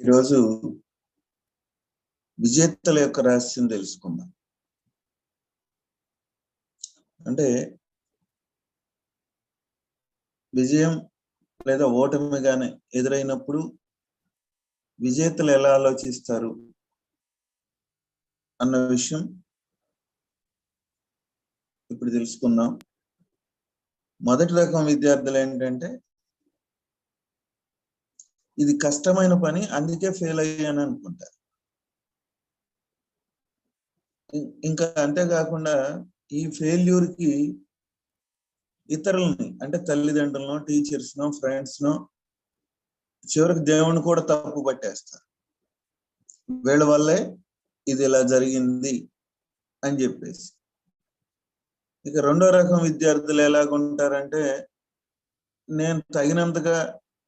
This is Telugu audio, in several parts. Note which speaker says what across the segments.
Speaker 1: ఈరోజు విజేతల యొక్క రహస్యం తెలుసుకుందాం. అంటే విజయం లేదా ఓటమి కానీ ఎదురైనప్పుడు విజేతలు ఎలా ఆలోచిస్తారు అన్న విషయం ఇప్పుడు తెలుసుకుందాం. మొదటి రకం విద్యార్థులు ఏంటంటే ఇది కష్టమైన పని అందుకే ఫెయిల్ అయ్యాను అనుకుంటారు ఇంకా అంతేకాకుండా ఈ ఫెయిల్యూర్కి ఇతరులని అంటే తల్లిదండ్రులను టీచర్స్ నో ఫ్రెండ్స్ నో చివరికి దేవుని కూడా తప్పు పట్టేస్తారు. వీళ్ళ వల్లే ఇది ఇలా జరిగింది అని చెప్పేసి. ఇక రెండో రకం విద్యార్థులు ఎలాగుంటారంటే నేను తగినంతగా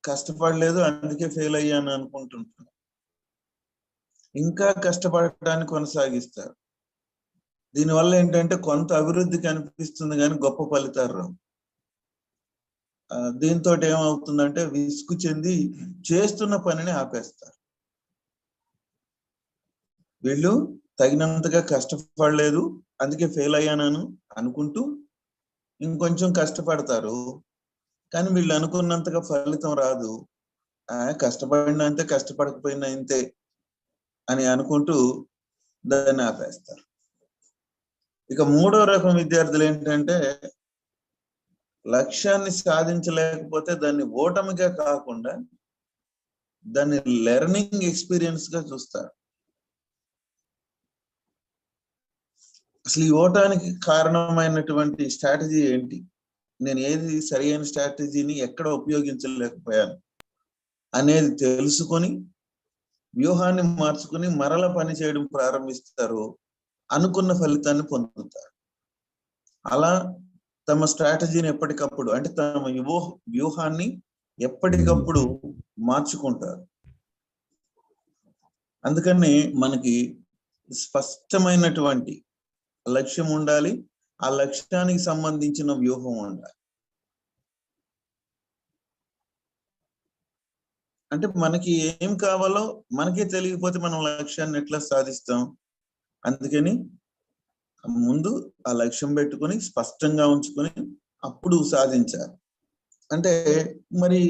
Speaker 1: కష్టపడలేదు అందుకే ఫెయిల్ అయ్యాను అనుకుంటుంటాను ఇంకా కష్టపడటాన్ని కొనసాగిస్తారు. దీనివల్ల ఏంటంటే కొంత అభివృద్ధి కనిపిస్తుంది కానీ గొప్ప ఫలితాలు రావు. దీంతో ఏమవుతుందంటే విసుగు చెంది చేస్తున్న పనిని ఆపేస్తారు. వీళ్ళు తగినంతగా కష్టపడలేదు అందుకే ఫెయిల్ అయ్యానను అనుకుంటూ ఇంకొంచెం కష్టపడతారు. కానీ వీళ్ళు అనుకున్నంతగా ఫలితం రాదు. కష్టపడిన అంతే కష్టపడకపోయినా అంతే అని అనుకుంటూ దాన్ని ఆపేస్తారు. ఇక మూడో రకం విద్యార్థులు ఏంటంటే లక్ష్యాన్ని సాధించలేకపోతే దాన్ని ఓటమిగా కాకుండా దాన్ని లెర్నింగ్ ఎక్స్పీరియన్స్గా చూస్తారు. అసలు ఈ ఓటానికి కారణమైనటువంటి స్ట్రాటజీ ఏంటి? నేను ఏది సరైన స్ట్రాటజీని ఎక్కడ ఉపయోగించలేకపోయాను అనేది తెలుసుకొని వ్యూహాన్ని మార్చుకుని మరల పని చేయడం ప్రారంభిస్తారు అనుకున్న ఫలితాన్ని పొందుతారు. అలా తమ స్ట్రాటజీని ఎప్పటికప్పుడు అంటే తమ వ్యూహ వ్యూహాన్ని ఎప్పటికప్పుడు మార్చుకుంటారు. అందుకని మనకి స్పష్టమైనటువంటి లక్ష్యం ఉండాలి ఆ లక్ష్యానికి సంబంధించిన వ్యూహం ఉండాలి అంటే మనకి ఏం కావాలో మనకే తెలియకపోతే మనం లక్ష్యాన్ని ఎట్లా సాధిస్తాం? అందుకని ముందు ఆ లక్ష్యం పెట్టుకొని స్పష్టంగా ఉంచుకొని అప్పుడు సాధించాలి. అంటే మరి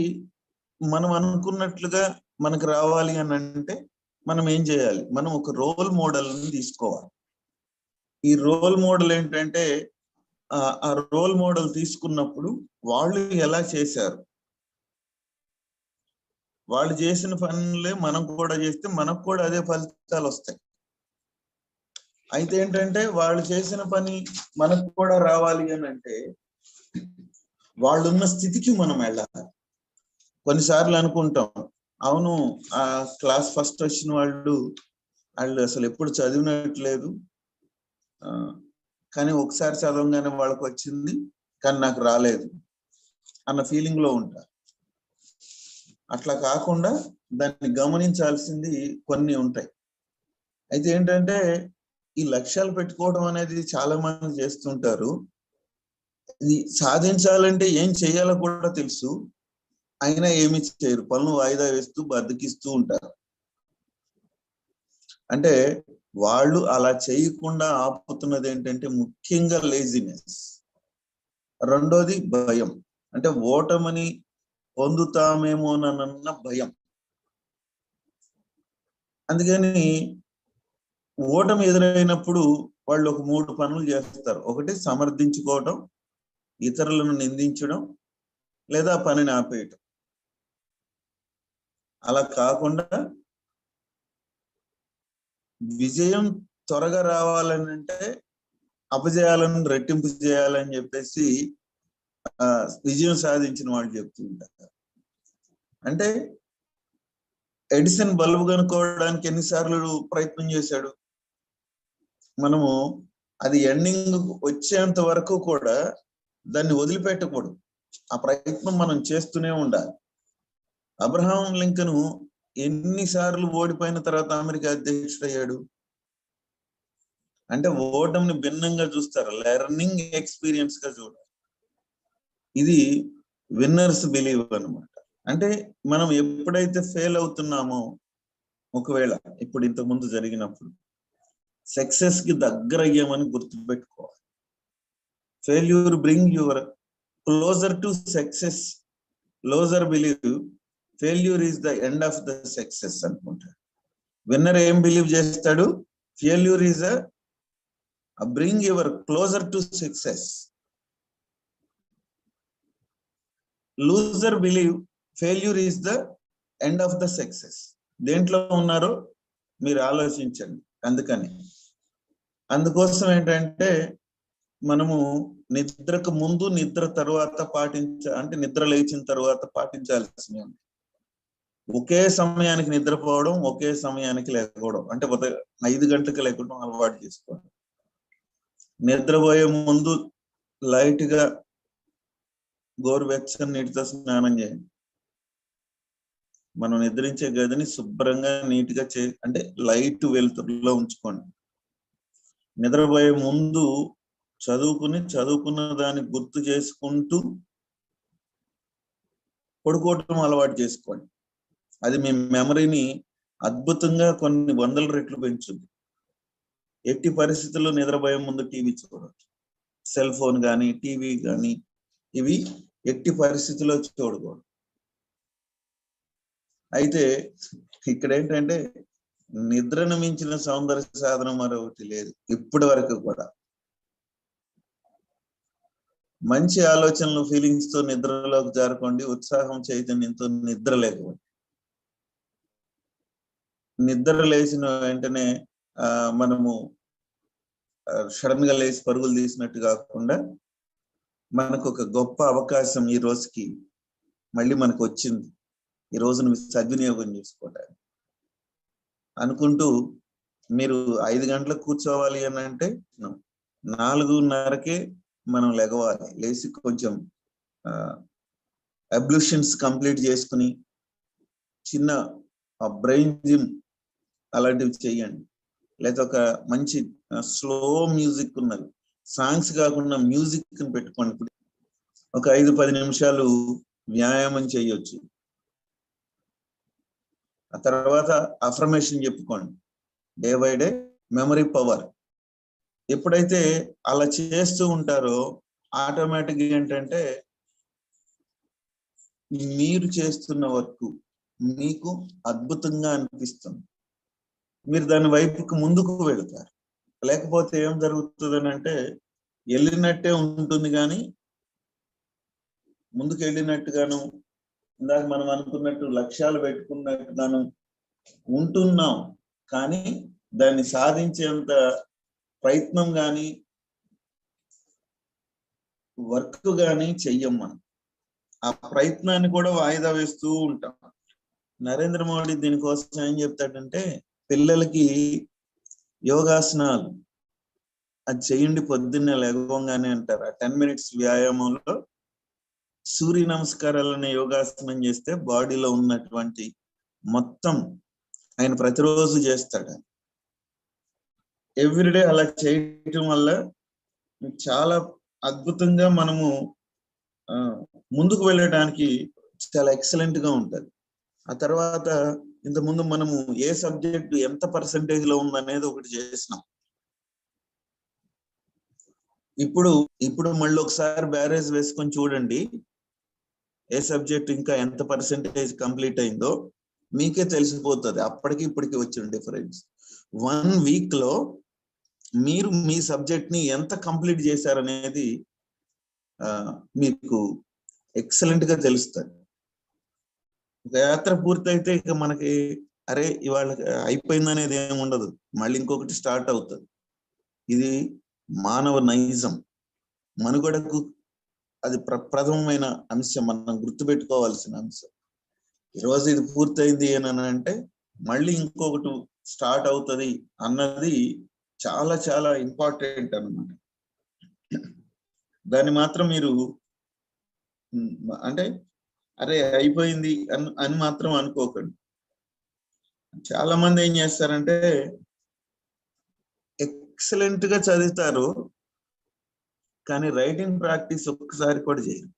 Speaker 1: మనం అనుకున్నట్లుగా మనకు రావాలి అని అంటే మనం ఏం చేయాలి? మనం ఒక రోల్ మోడల్ని తీసుకోవాలి. ఈ రోల్ మోడల్ ఏంటంటే ఆ రోల్ మోడల్ తీసుకున్నప్పుడు వాళ్ళు ఎలా చేశారు? వాళ్ళు చేసిన పనులే మనం కూడా చేస్తే మనకు కూడా అదే ఫలితాలు వస్తాయి. అయితే ఏంటంటే వాళ్ళు చేసిన పని మనకు కూడా రావాలి అని అంటే వాళ్ళున్న స్థితికి మనం వెళ్ళాలి. కొన్నిసార్లు అనుకుంటాం అవును ఆ క్లాస్ ఫస్ట్ వచ్చిన వాళ్ళు వాళ్ళు అసలు ఎప్పుడు చదివినట్లేదు కానీ ఒకసారి చదవగానే వాళ్ళకి వచ్చింది కానీ నాకు రాలేదు అన్న ఫీలింగ్లో ఉంటారు అట్లా కాకుండా దాన్ని గమనించాల్సింది కొన్ని ఉంటాయి. అయితే ఏంటంటే ఈ లక్ష్యాలు పెట్టుకోవడం అనేది చాలా మంది చేస్తుంటారు. ఇది సాధించాలంటే ఏం చేయాలో కూడా తెలుసు. అయినా ఏమి చేయరు. పనులు వాయిదా వేస్తూ బతికిస్తూ ఉంటారు. అంటే వాళ్ళు అలా చేయకుండా ఆపుతున్నది ఏంటంటే ముఖ్యంగా లేజినెస్ రెండోది భయం. అంటే ఓటమని పొందుతామేమోనన్న భయం. అందుకని ఓటమి ఎదురైనప్పుడు వాళ్ళు ఒక మూడు పనులు చేస్తారు. ఒకటి సమర్థించుకోవటం ఇతరులను నిందించడం లేదా పనిని ఆపేయటం. అలా కాకుండా విజయం త్వరగా రావాలని అంటే అపజయాలను రెట్టింపు చేయాలని చెప్పేసి విజయం సాధించిన వాళ్ళు చెప్తుంటారు అంటే ఎడిసన్ బల్బు కనుక్కోవడానికి ఎన్నిసార్లు ప్రయత్నం చేశాడు? మనము అది ఎండింగ్ వచ్చేంత వరకు కూడా దాన్ని వదిలిపెట్టకూడదు. ఆ ప్రయత్నం మనం చేస్తూనే ఉండాలి. అబ్రహాం లింకను ఎన్నిసార్లు ఓడిపోయిన తర్వాత అమెరికా అధ్యక్షుడు అయ్యాడు అంటే ఓటమిని భిన్నంగా చూస్తారు? లెర్నింగ్ ఎక్స్పీరియన్స్గా చూడాలి. ఇది విన్నర్స్ బిలీవ్ అనమాట అంటే మనం ఎప్పుడైతే ఫెయిల్ అవుతున్నామో ఒకవేళ ఇప్పుడు ఇంతకు ముందు జరిగినప్పుడు సక్సెస్కి దగ్గర అయ్యామని గుర్తుపెట్టుకోవాలి. Failure bring your closer to success. Closer believe failure is the end of the success అనుకుంటాడు విన్నర్ ఏం బిలీవ్ చేస్తాడు? Failure is a bring your closer to success loser believe failure is the end of the success దేంట్లో ఉన్నారో మీరు ఆలోచించండి. అందుకని. అందుకోసం ఏంటంటే మనము నిద్రకు ముందు నిద్ర తర్వాత పాటించ అంటే నిద్ర లేచిన తర్వాత పాటించాల్సినవి. ఒకే సమయానికి నిద్రపోవడం ఒకే సమయానికి లేకపోవడం. అంటే ఒక ఐదు గంటలకు లేకుండా అలవాటు చేసుకోవడం నిద్రపోయే ముందు లైట్గా గోరువెచ్చని నీటితో స్నానం చేయండి. మనం నిద్రించే గదిని శుభ్రంగా నీట్గా చే అంటే లైట్ వెలుతురులో ఉంచుకోండి. నిద్రపోయే ముందు చదువుకుని చదువుకున్న దాన్ని గుర్తు చేసుకుంటూ పడుకోవటం అలవాటు చేసుకోండి. అది మీ మెమరీని అద్భుతంగా కొన్ని వందల రెట్లు పెంచుంది ఎట్టి పరిస్థితుల్లో నిద్రపోయే ముందు టీవీ చూడవచ్చు సెల్ ఫోన్ కానీ టీవీ కానీ ఇవి ఎట్టి పరిస్థితుల్లో చూడకూడదు. అయితే ఇక్కడ ఏంటంటే నిద్రను మించిన సౌందర్య సాధనం మరొకటి లేదు ఇప్పటి వరకు కూడా. మంచి ఆలోచనలు ఫీలింగ్స్తో నిద్రలోకి జారుకోండి ఉత్సాహం చైతన్యంతో నిద్ర లేకపోండి నిద్ర లేచిన వెంటనే మనము సడన్గా లేచి పరుగులు తీసినట్టు కాకుండా మనకు ఒక గొప్ప అవకాశం ఈ రోజుకి మళ్ళీ మనకు వచ్చింది ఈ రోజును సద్వినియోగం చేసుకోవడానికి అనుకుంటూ మీరు ఐదు గంటలకు కూర్చోవాలి అని అంటే నాలుగున్నరకే మనం లెగవాలి. లేచి కొంచెం అబ్లూషన్స్ కంప్లీట్ చేసుకుని చిన్న బ్రెయిన్ జిమ్ అలాంటివి చేయండి. లేదా ఒక మంచి స్లో మ్యూజిక్ ఉన్నది. సాంగ్స్ కాకుండా మ్యూజిక్ పెట్టుకోండి. ఇప్పుడు ఒక ఐదు పది నిమిషాలు వ్యాయామం చేయొచ్చు. ఆ తర్వాత అఫర్మేషన్ చెప్పుకోండి. Day by day memory power ఎప్పుడైతే అలా చేస్తూ ఉంటారో ఆటోమేటిక్ ఏంటంటే మీరు చేస్తున్న వర్క్ మీకు అద్భుతంగా అనిపిస్తుంది. మీరు దాని వైపుకి ముందుకు వెళతారు. లేకపోతే ఏం జరుగుతుంది అంటే వెళ్ళినట్టే ఉంటుంది కానీ ముందుకు వెళ్ళినట్టుగాను ఇందాక మనం అనుకున్నట్టు లక్ష్యాలు పెట్టుకున్నట్టుగాను ఉంటున్నాం. కానీ దాన్ని సాధించేంత ప్రయత్నం కానీ వర్క్ కానీ చెయ్యం మనం. ఆ ప్రయత్నాన్ని కూడా వాయిదా వేస్తూ ఉంటాం. నరేంద్ర మోడీ దీనికోసం ఏం చెప్తాడంటే పిల్లలకి యోగాసనాలు అది చేయండి పొద్దున్నే లేవగానే అంటారు. ఆ టెన్ మినిట్స్ వ్యాయామంలో సూర్య నమస్కారాలు అనే యోగాసనం చేస్తే బాడీలో ఉన్నటువంటి మొత్తం ఆయన ప్రతిరోజు చేస్తాడు. ఎవ్రీడే అలా చేయటం వల్ల చాలా అద్భుతంగా మనము ముందుకు వెళ్ళడానికి చాలా ఎక్సలెంట్గా ఉంటది. ఆ తర్వాత ఇంత ముందు మనము ఏ సబ్జెక్ట్ ఎంత పర్సంటేజ్లో ఉందనేది ఒకటి చేసినాం. ఇప్పుడు ఇప్పుడు మళ్ళీ ఒకసారి బ్యారేజ్ వేసుకొని చూడండి. ఏ సబ్జెక్ట్ ఇంకా ఎంత పర్సంటేజ్ కంప్లీట్ అయిందో మీకే తెలిసిపోతుంది. అప్పటికి ఇప్పటికి వచ్చిన డిఫరెన్స్. వన్ వీక్లో మీరు మీ సబ్జెక్ట్ని ఎంత కంప్లీట్ చేశారనేది మీకు ఎక్సలెంట్గా తెలుస్తుంది. ఒక యాత్ర పూర్తయితే ఇక మనకి అరే ఇవాళ అయిపోయింది అనేది ఏమి ఉండదు. మళ్ళీ ఇంకొకటి స్టార్ట్ అవుతుంది. ఇది మానవ నైజం. మనుగడకు అది ప్ర ప్రథమమైన అంశం. మనం గుర్తుపెట్టుకోవాల్సిన అంశం. ఈరోజు ఇది పూర్తయింది అని అంటే మళ్ళీ ఇంకొకటి స్టార్ట్ అవుతుంది అన్నది చాలా చాలా ఇంపార్టెంట్ అనమాట దాన్ని మాత్రం మీరు అంటే అరే అయిపోయింది అని అని మాత్రం అనుకోకండి. చాలా మంది ఏం చేస్తారంటే ఎక్సలెంట్గా చదువుతారు కానీ రైటింగ్ ప్రాక్టీస్ ఒక్కసారి కూడా చేయరు.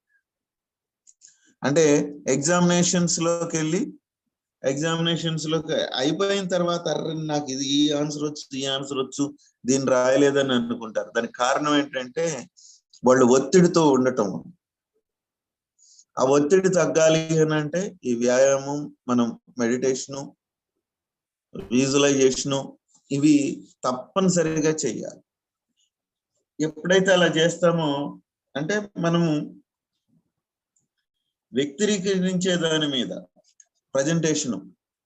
Speaker 1: అంటే ఎగ్జామినేషన్స్లోకి వెళ్ళి ఎగ్జామినేషన్స్లో అయిపోయిన తర్వాత అర్రే నాకు ఇది ఈ ఆన్సర్ వచ్చు ఈ ఆన్సర్ వచ్చు దీన్ని రాయలేదని అనుకుంటారు. దానికి కారణం ఏంటంటే వాళ్ళు ఒత్తిడితో ఉండటం. ఆ ఒత్తిడి తగ్గాలి అని అంటే ఈ వ్యాయామం మనం మెడిటేషను విజువలైజేషను ఇవి తప్పనిసరిగా చెయ్యాలి. ఎప్పుడైతే అలా చేస్తామో అంటే మనము వ్యక్తిరీకరించే దాని మీద ప్రజెంటేషను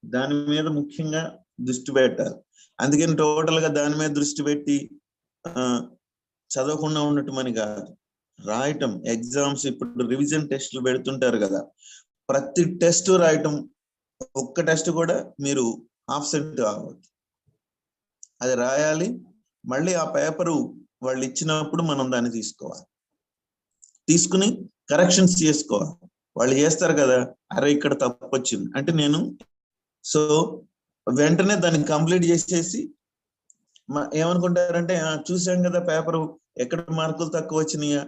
Speaker 1: దాని మీద ముఖ్యంగా దృష్టి పెట్టాలి. అందుకని టోటల్గా దాని మీద దృష్టి పెట్టి చదవకుండా ఉండటం అని కాదు. రాయటం ఎగ్జామ్స్ ఇప్పుడు రివిజన్ టెస్ట్లు పెడుతుంటారు కదా. ప్రతి టెస్ట్ రాయటం ఒక్క టెస్ట్ కూడా మీరు ఆబ్సెంట్ కావద్దు అది రాయాలి మళ్ళీ ఆ పేపరు వాళ్ళు ఇచ్చినప్పుడు మనం దాన్ని తీసుకోవాలి. తీసుకుని కరెక్షన్స్ చేసుకోవాలి. వాళ్ళు చేస్తారు కదా అరే ఇక్కడ తప్పు వచ్చింది అంటే నేను సో వెంటనే దాన్ని కంప్లీట్ చేసేసి మ- ఏమనుకుంటారంటే చూసాం కదా పేపర్ ఎక్కడ మార్కులు తక్కువ వచ్చినాయా?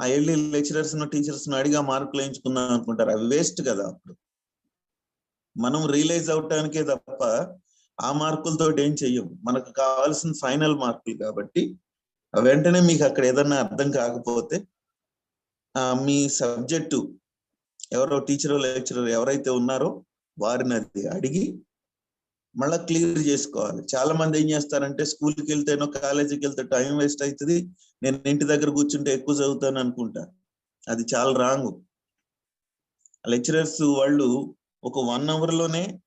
Speaker 1: ఆ వెళ్ళి లెక్చరర్స్ టీచర్స్ అడిగా మార్కులు వేయించుకుందాం అనుకుంటారు. అవి వేస్ట్ కదా అప్పుడు. మనం రియలైజ్ అవటానికే తప్ప ఆ మార్కులతో ఏం చెయ్యం. మనకు కావాల్సిన ఫైనల్ మార్కులు కాబట్టి వెంటనే మీకు అక్కడ ఏదన్నా అర్థం కాకపోతే ఆ మీ సబ్జెక్టు ఎవరో టీచర్ లెక్చరర్ ఎవరైతే ఉన్నారో వారిని అది అడిగి మళ్ళా క్లియర్ చేసుకోవాలి. చాలా మంది ఏం చేస్తారంటే స్కూల్కి వెళ్తేనో కాలేజీకి వెళ్తే టైం వేస్ట్ అవుతుంది నేను ఇంటి దగ్గర కూర్చుంటే ఎక్కువ చదువుతాను అనుకుంటా. అది చాలా రాంగ్. లెక్చరర్స్ వాళ్ళు ఒక వన్ అవర్లోనే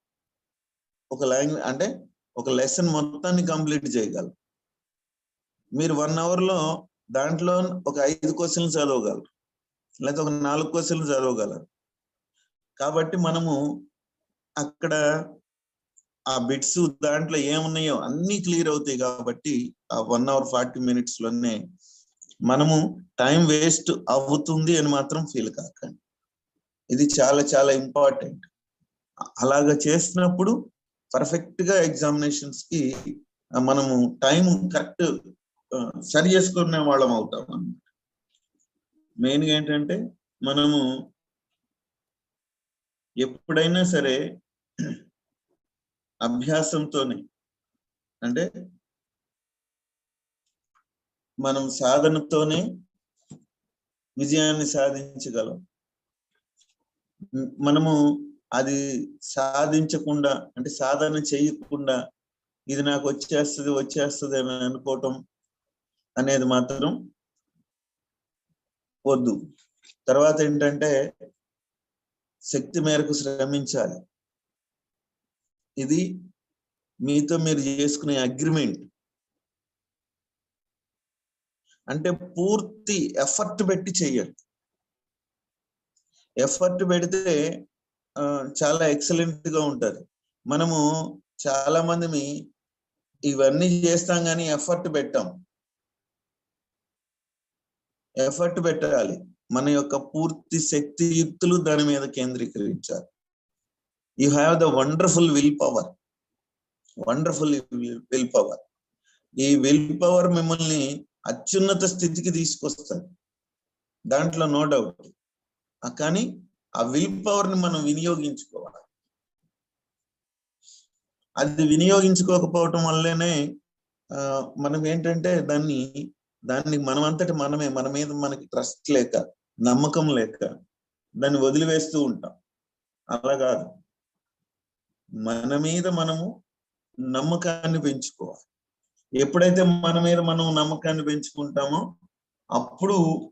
Speaker 1: ఒక లాంగ్వేజ్ అంటే ఒక లెసన్ మొత్తాన్ని కంప్లీట్ చేయగలరు. మీరు వన్ అవర్లో దాంట్లో ఒక ఐదు క్వశ్చన్లు చదవగలరు. లేకపోతే ఒక నాలుగు క్వశ్చన్లు చదవగలరు. కాబట్టి మనము అక్కడ ఆ బిట్స్ దాంట్లో ఏమున్నాయో అన్ని క్లియర్ అవుతాయి కాబట్టి ఆ వన్ అవర్ ఫార్టీ మినిట్స్లోనే మనము టైం వేస్ట్ అవుతుంది అని మాత్రం ఫీల్ కాకండి. ఇది చాలా చాలా ఇంపార్టెంట్. అలాగా చేసినప్పుడు పర్ఫెక్ట్గా ఎగ్జామినేషన్స్కి మనము టైం కరెక్ట్ సరి చేసుకునే వాళ్ళం అవుతాం అన్నమాట. మెయిన్గా ఏంటంటే మనము ఎప్పుడైనా సరే అభ్యాసంతోనే. అంటే మనం సాధనతోనే విజయాన్ని సాధించగలం. మనము అది సాధించకుండా అంటే సాధన చేయకుండా ఇది నాకు వచ్చేస్తుంది వచ్చేస్తుంది అని అనుకోవటం అనేది మాత్రం వద్దు. తర్వాత ఏంటంటే శక్తి మేరకు శ్రమించాలి. ఇది మీతో మీరు చేసుకునే అగ్రిమెంట్ అంటే పూర్తి ఎఫర్ట్ పెట్టి చెయ్యండి ఎఫర్ట్ పెడితే చాలా ఎక్సలెంట్గా ఉంటుంది. మనము చాలా మంది ఇవన్నీ చేస్తాం కానీ ఎఫర్ట్ పెట్టాం. ఎఫర్ట్ పెట్టాలి. మన యొక్క పూర్తి శక్తియుక్తులు దాని మీద కేంద్రీకరించాలి. You have the wonderful will power wonderful will power ఈ విల్ పవర్ మిమ్మల్ని అత్యున్నత స్థితికి తీసుకొస్తుంది దాంట్లో నో డౌట్ కానీ ఆ విల్ పవర్ని మనం వినియోగించుకోవాలి. అది వినియోగించుకోకపోవటం వల్లనే మనం ఏంటంటే దాన్ని దాన్ని మనమంతటి మనమే మన మీద మనకి ట్రస్ట్ లేక నమ్మకం లేక దాన్ని వదిలివేస్తూ ఉంటాం. అలా కాదు. మన మీద మనము నమ్మకాన్ని పెంచుకోవాలి. ఎప్పుడైతే మన మీద మనం నమ్మకాన్ని పెంచుకుంటామో అప్పుడు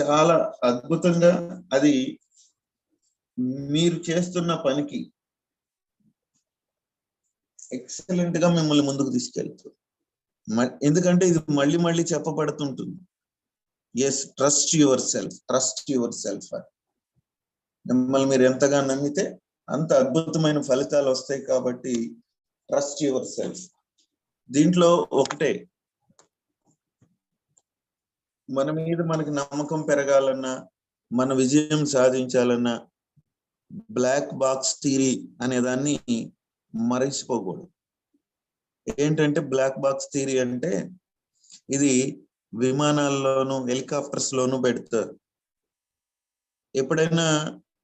Speaker 1: చాలా అద్భుతంగా అది మీరు చేస్తున్న పనికి ఎక్సలెంట్గా మిమ్మల్ని ముందుకు తీసుకెళ్తుంది. ఎందుకంటే ఇది మళ్ళీ మళ్ళీ చెప్పబడుతుంటుంది. Yes trust yourself trust yourself అని. మిమ్మల్ని మీరు ఎంతగా నమ్మితే అంత అద్భుతమైన ఫలితాలు వస్తాయి కాబట్టి ట్రస్ట్ యువర్ సెల్ఫ్ దీంట్లో ఒకటే మన మీద మనకి నమ్మకం పెరగాలన్నా మన విజయం సాధించాలన్నా బ్లాక్ బాక్స్ థియరీ అనే దాన్ని మరచిపోకూడదు. ఏంటంటే బ్లాక్ బాక్స్ థియరీ అంటే ఇది విమానాల్లోనూ హెలికాప్టర్స్ లోనూ పెడతారు. ఎప్పుడైనా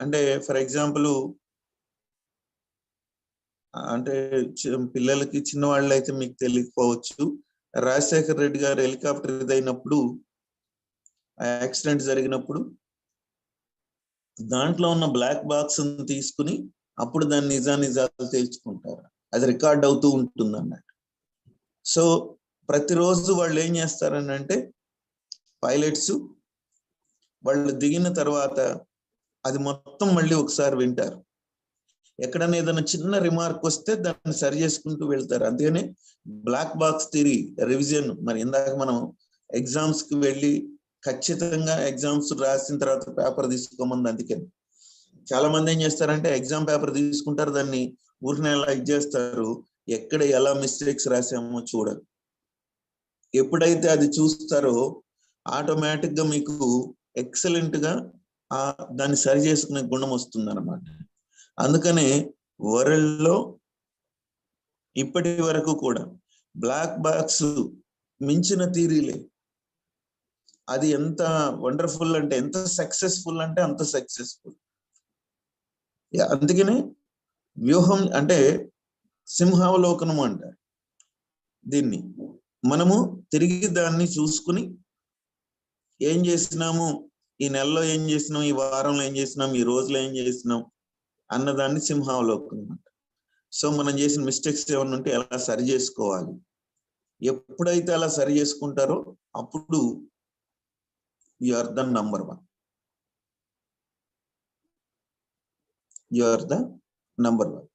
Speaker 1: అంటే ఫర్ ఎగ్జాంపుల్ అంటే పిల్లలకి పిల్లలకి చిన్నవాళ్ళు అయితే మీకు తెలియకపోవచ్చు. రాజశేఖర్ రెడ్డి గారు హెలికాప్టర్ ఇదైనప్పుడు ఆ యాక్సిడెంట్ జరిగినప్పుడు దాంట్లో ఉన్న బ్లాక్ బాక్స్ తీసుకుని అప్పుడు దాన్ని నిజా నిజాలు తేల్చుకుంటారు. అది రికార్డ్ అవుతూ ఉంటుంది అన్నట్టు సో ప్రతిరోజు వాళ్ళు ఏం చేస్తారని అంటే పైలట్స్ వాళ్ళు దిగిన తర్వాత అది మొత్తం మళ్ళీ ఒకసారి వింటారు. ఎక్కడైనా ఏదైనా చిన్న రిమార్క్ వస్తే దాన్ని సరి చేసుకుంటూ వెళ్తారు. అందుకని బ్లాక్ బాక్స్ థిరీ రివిజన్ మరి ఇందాక మనం ఎగ్జామ్స్కి వెళ్ళి ఖచ్చితంగా ఎగ్జామ్స్ రాసిన తర్వాత పేపర్ తీసుకోమంది అందుకని. చాలా మంది ఏం చేస్తారంటే ఎగ్జామ్ పేపర్ తీసుకుంటారు దాన్ని ఊరిని ఎలా ఇది చేస్తారు. ఎక్కడ ఎలా మిస్టేక్స్ రాసామో చూడరు. ఎప్పుడైతే అది చూస్తారో ఆటోమేటిక్గా మీకు ఎక్సలెంట్గా ఆ దాన్ని సరి చేసుకునే గుణం వస్తుంది అనమాట అందుకనే వరల్డ్లో ఇప్పటి వరకు కూడా బ్లాక్ బాక్స్ మించిన థీరీలే అది ఎంత వండర్ఫుల్ అంటే ఎంత సక్సెస్ఫుల్ అంటే అంత సక్సెస్ఫుల్. అందుకనే వ్యూహం అంటే సింహావలోకనం అంటారు దీన్ని. మనము తిరిగి దాన్ని చూసుకుని ఏం చేసినాము? ఈ నెలలో ఏం చేసినాం? ఈ వారంలో ఏం చేసినాం? ఈ రోజులో ఏం చేసినాం? అన్నదాన్ని సింహావలోకం అనమాట సో మనం చేసిన మిస్టేక్స్ ఏమన్నా ఉంటే ఎలా సరి చేసుకోవాలి? ఎప్పుడైతే అలా సరి చేసుకుంటారో అప్పుడు you are the number one you are the number one